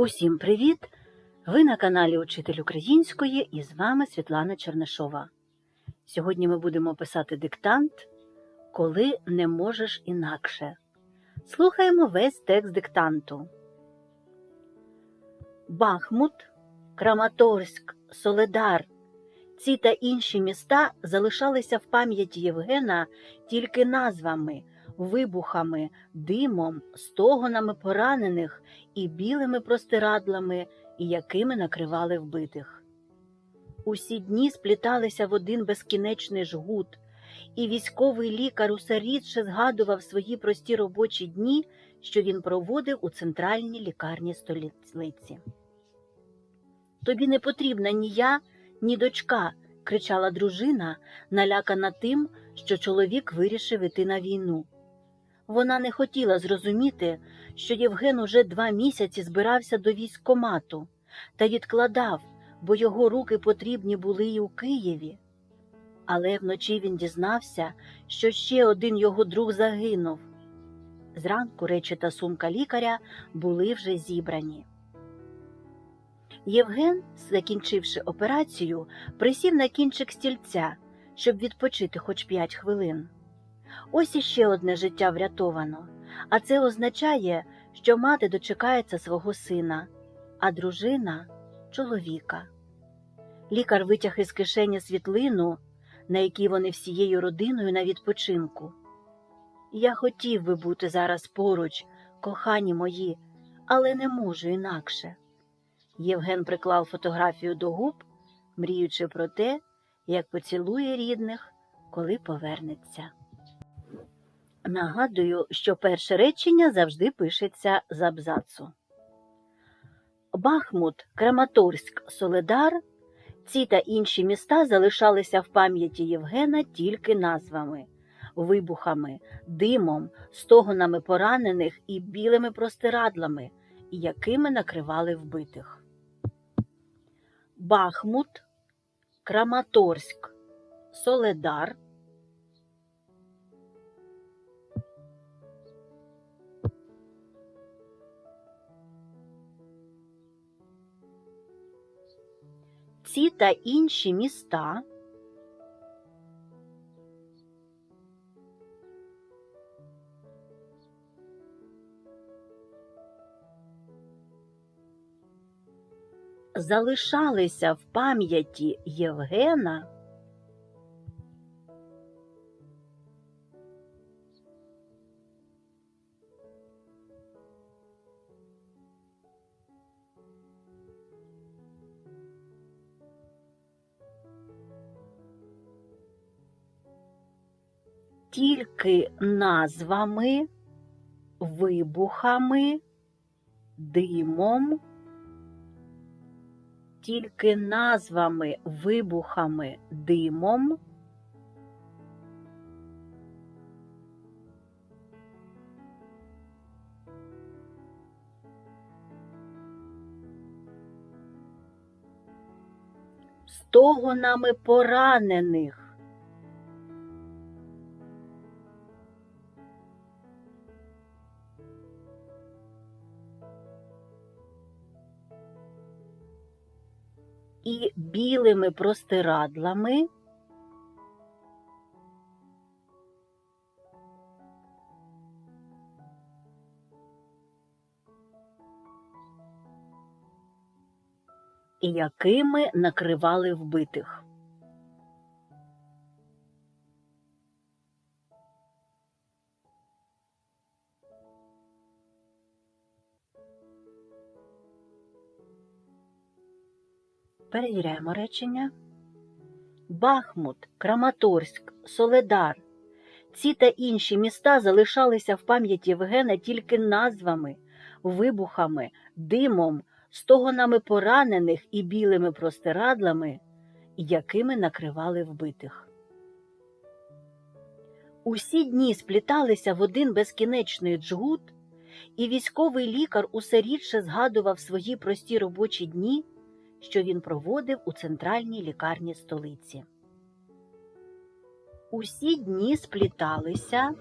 Усім привіт! Ви на каналі Учитель Української і з вами Світлана Чернишова. Сьогодні ми будемо писати диктант Коли не можеш інакше. Слухаємо весь текст диктанту. Бахмут, Краматорськ, Соледар. Ці та інші міста залишалися в пам'яті Євгена тільки назвами, вибухами, димом, стогонами поранених і білими простирадлами, і якими накривали вбитих. Усі дні спліталися в один безкінечний жгут, і військовий лікар усе рідше згадував свої прості робочі дні, що він проводив у центральній лікарні столиці. Тобі не потрібна ні я, ні дочка, кричала дружина, налякана тим, що чоловік вирішив іти на війну. Вона не хотіла зрозуміти, що Євген уже два місяці збирався до військкомату та відкладав, бо його руки потрібні були й у Києві. Але вночі він дізнався, що ще один його друг загинув. Зранку речі та сумка лікаря були вже зібрані. Євген, закінчивши операцію, присів на кінчик стільця, щоб відпочити хоч п'ять хвилин. Ось іще одне життя врятовано, а це означає, що мати дочекається свого сина, а дружина чоловіка. Лікар витяг із кишені світлину, на якій вони всією родиною на відпочинку. Я хотів би бути зараз поруч, кохані мої, але не можу інакше. Євген приклав фотографію до губ, мріючи про те, як поцілує рідних, коли повернеться. Нагадую, що перше речення завжди пишеться з абзацу. Бахмут, Краматорськ, Соледар. Ці та інші міста залишалися в пам'яті Євгена тільки назвами, вибухами, димом, стогонами поранених і білими простирадлами, якими накривали вбитих. Бахмут, Краматорськ, Соледар. Ці та інші міста. Залишалися в пам'яті Євгена тільки назвами, вибухами, димом, тільки назвами, вибухами, димом. Стогонами поранених. І білими простирадлами. Якими накривали вбитих. Перевіряємо речення. Бахмут, Краматорськ, Соледар. Ці та інші міста залишалися в пам'яті Євгена тільки назвами, вибухами, димом, стогонами поранених і білими простирадлами, якими накривали вбитих. Усі дні спліталися в один безкінечний джгут, і військовий лікар усе рідше згадував свої прості робочі дні що він проводив у центральній лікарні столиці. Усі дні спліталися.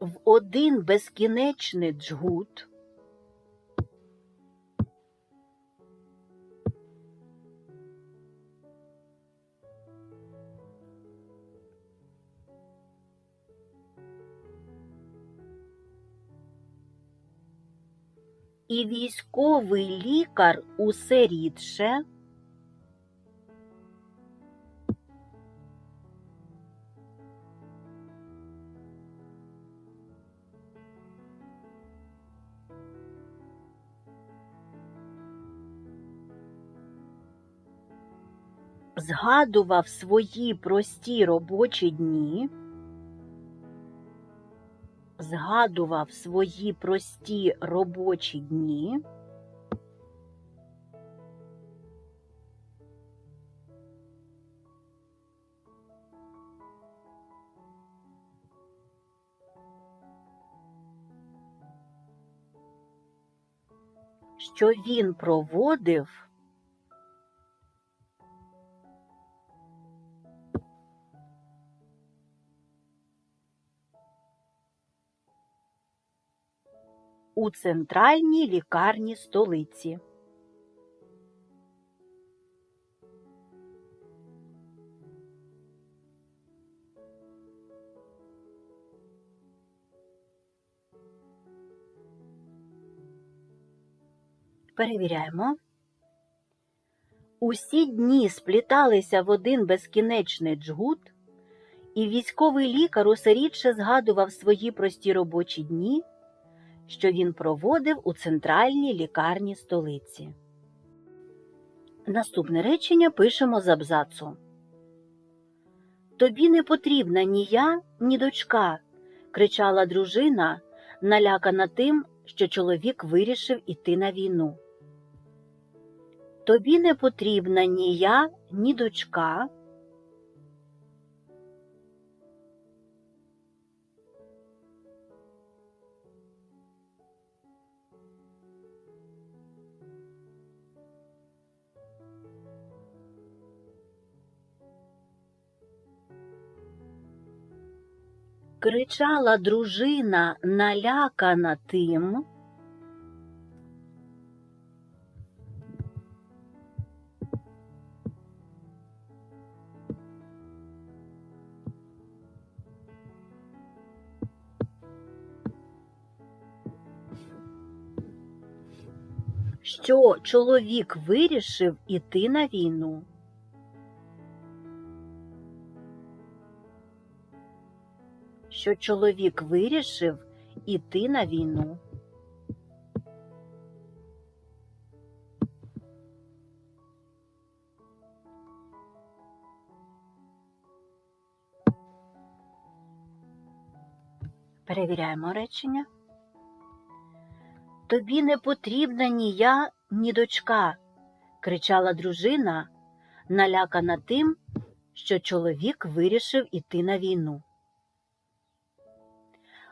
В один безкінечний джгут. І військовий лікар усе рідше. Згадував свої прості робочі дні, згадував свої прості робочі дні. Що він проводив у центральній лікарні столиці. Перевіряємо. Усі дні спліталися в один безкінечний джгут, і військовий лікар усе рідше згадував свої прості робочі дні що він проводив у центральній лікарні столиці. Наступне речення пишемо з абзацу. Тобі не потрібна ні я, ні дочка, кричала дружина, налякана тим, що чоловік вирішив іти на війну. Тобі не потрібна ні я, ні дочка. Кричала дружина, налякана тим, що чоловік вирішив іти на війну. Що чоловік вирішив іти на війну. Перевіряємо речення. Тобі не потрібна ні я, ні дочка, кричала дружина, налякана тим, що чоловік вирішив іти на війну.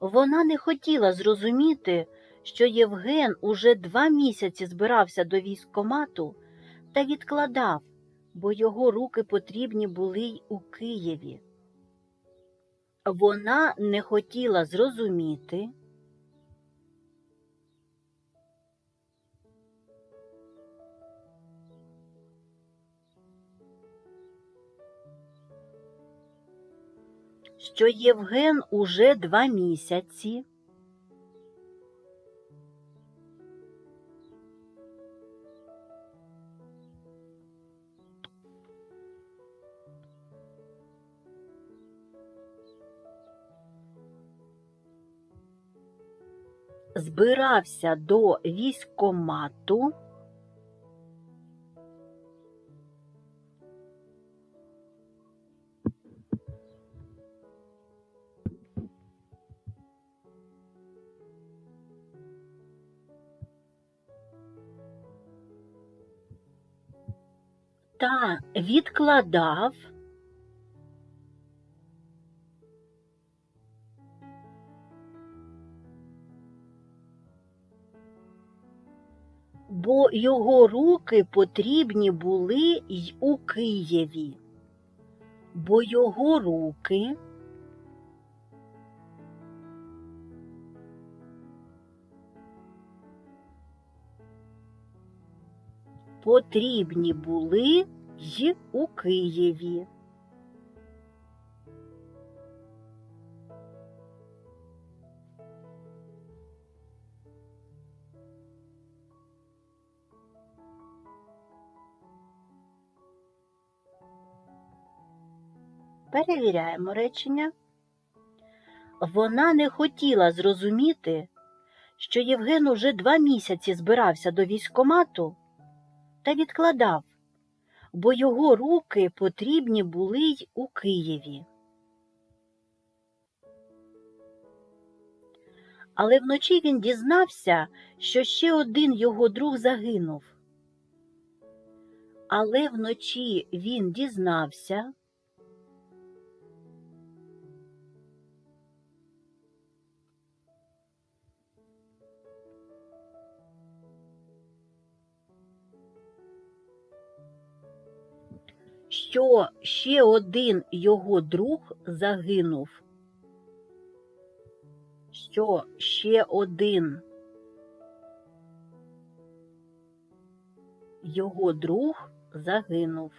Вона не хотіла зрозуміти, що Євген уже два місяці збирався до військкомату та відкладав, бо його руки потрібні були й у Києві. Вона не хотіла зрозуміти, що Євген уже два місяці. Збирався до військкомату відкладав. Бо його руки потрібні були й у Києві, бо його руки Потрібні були й у Києві. Перевіряємо речення. Вона не хотіла зрозуміти, що Євген уже два місяці збирався до військомату та відкладав, бо його руки потрібні були й у Києві. Але вночі він дізнався, що ще один його друг загинув. Але вночі він дізнався, що ще один його друг загинув. Що ще один його друг загинув.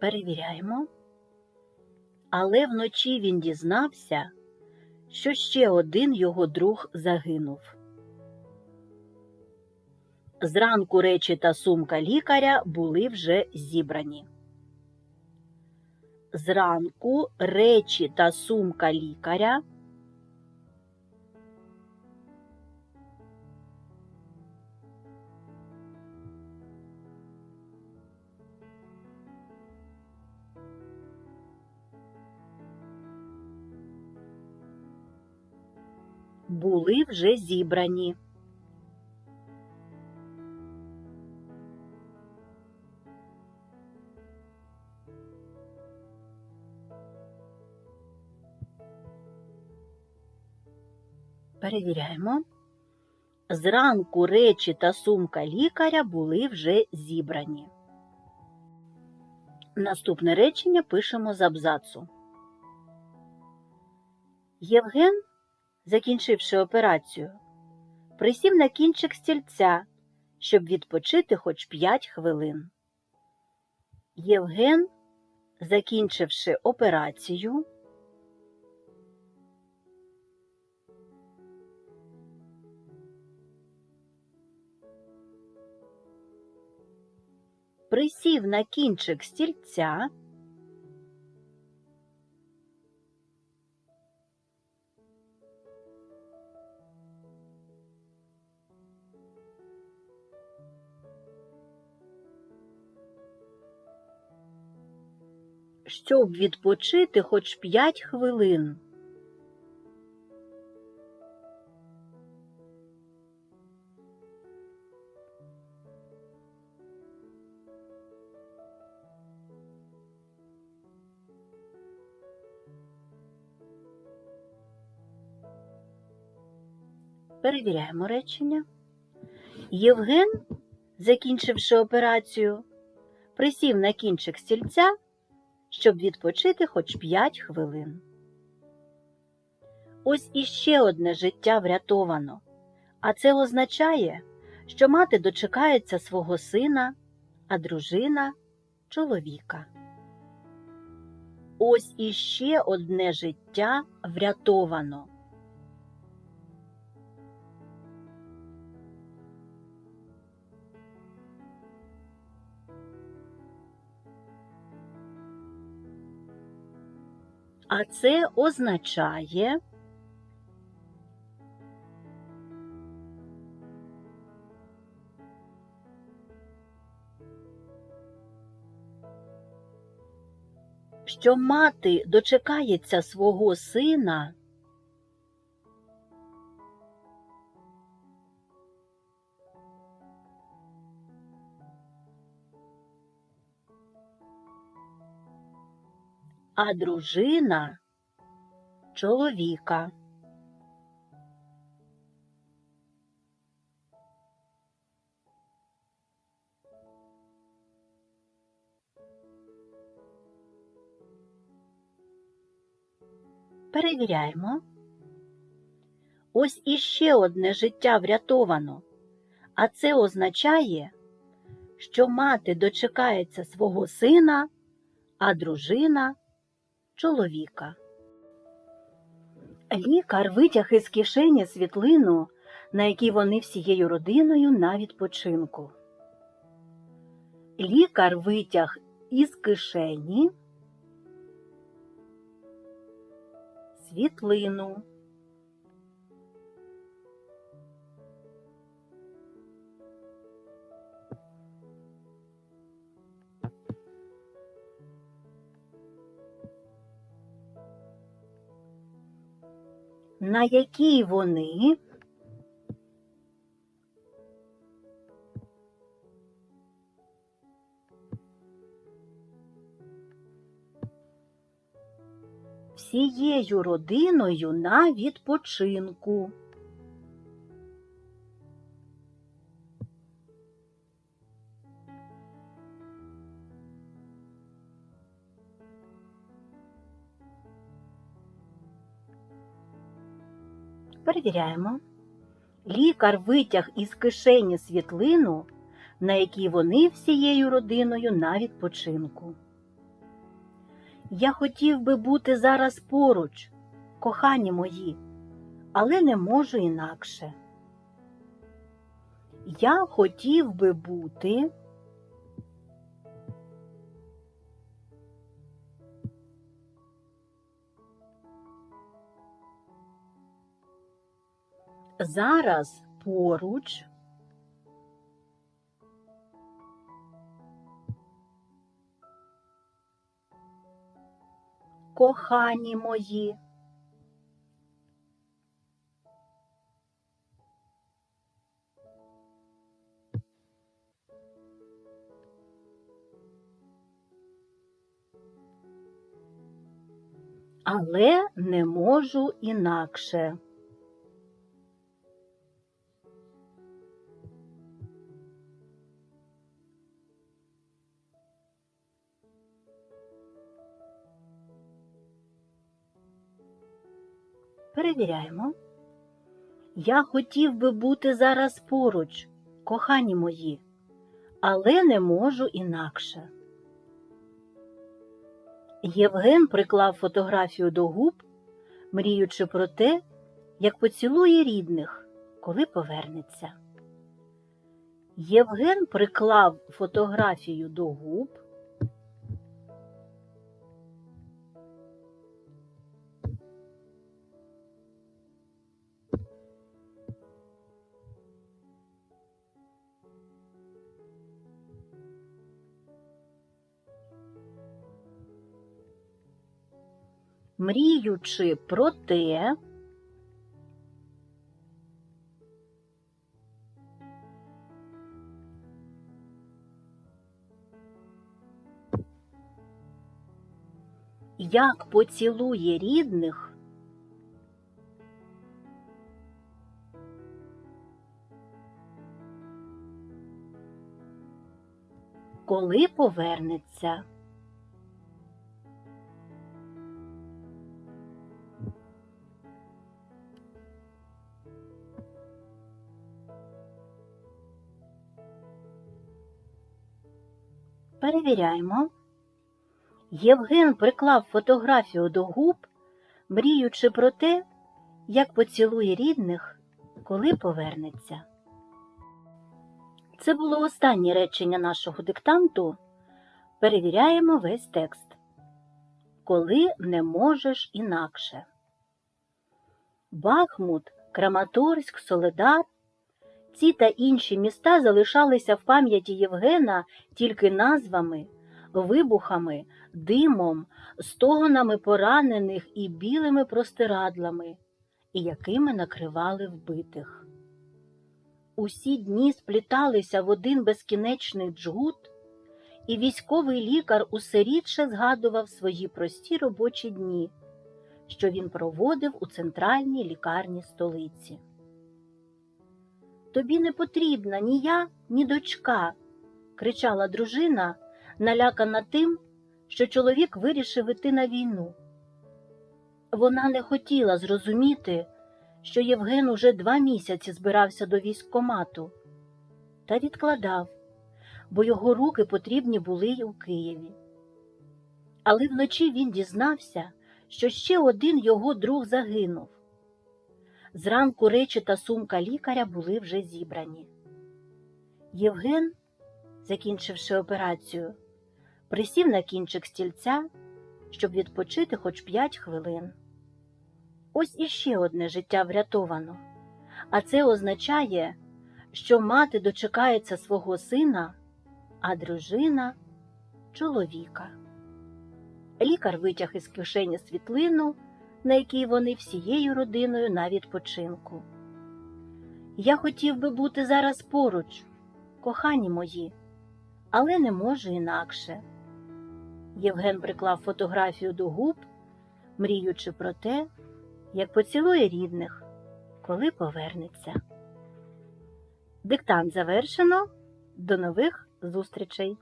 Перевіряємо. Але вночі він дізнався, що ще один його друг загинув. Зранку речі та сумка лікаря були вже зібрані. Зранку речі та сумка лікаря були вже зібрані. Перевіряємо. Зранку речі та сумка лікаря були вже зібрані. Наступне речення пишемо з абзацу. Євген закінчивши операцію, присів на кінчик стільця, щоб відпочити хоч п'ять хвилин. Євген, закінчивши операцію, присів на кінчик стільця. Щоб відпочити хоч п'ять хвилин. Перевіряємо речення. Євген, закінчивши операцію, присів на кінчик стільця щоб відпочити хоч п'ять хвилин. Ось іще одне життя врятовано, а це означає, що мати дочекається свого сина, а дружина чоловіка. Ось іще одне життя врятовано. А це означає, що мати дочекається свого сина. а дружина чоловіка. Перевіряємо. Ось іще одне життя врятовано, а це означає, що мати дочекається свого сина, а дружина чоловіка. Лікар витяг із кишені світлину, на якій вони всією родиною на відпочинку. Лікар витяг із кишені світлину. На якій вони всією родиною на відпочинку. Перевіряємо. Лікар витяг із кишені світлину, на якій вони всією родиною на відпочинку. Я хотів би бути зараз поруч, кохані мої, але не можу інакше. Я хотів би бути. Зараз поруч. Кохані мої. Але не можу інакше. Перевіряємо. Я хотів би бути зараз поруч, кохані мої, але не можу інакше. Євген приклав фотографію до губ, мріючи про те, як поцілує рідних, коли повернеться. Євген приклав фотографію до губ. Мріючи про те, як поцілує рідних, коли повернеться. Перевіряємо. Євген приклав фотографію до губ, мріючи про те, як поцілує рідних, коли повернеться. Це було останнє речення нашого диктанту. Перевіряємо весь текст. Коли не можеш інакше. Бахмут, Краматорськ, Соледар ці та інші міста залишалися в пам'яті Євгена тільки назвами, вибухами, димом, стогонами поранених і білими простирадлами, якими накривали вбитих. Усі дні спліталися в один безкінечний джгут, і військовий лікар усе рідше згадував свої прості робочі дні, що він проводив у центральній лікарні столиці. Тобі не потрібна ні я, ні дочка, кричала дружина, налякана тим, що чоловік вирішив іти на війну. Вона не хотіла зрозуміти, що Євген уже два місяці збирався до військкомату та відкладав, бо його руки потрібні були й у Києві. Але вночі він дізнався, що ще один його друг загинув. Зранку речі та сумка лікаря були вже зібрані. Євген, закінчивши операцію, присів на кінчик стільця, щоб відпочити хоч п'ять хвилин. Ось іще одне життя врятовано, а це означає, що мати дочекається свого сина, а дружина чоловіка. Лікар витяг із кишені світлину, на якій вони всією родиною на відпочинку. Я хотів би бути зараз поруч, кохані мої, але не можу інакше. Євген приклав фотографію до губ, мріючи про те, як поцілує рідних, коли повернеться. Диктант завершено. До нових зустрічей!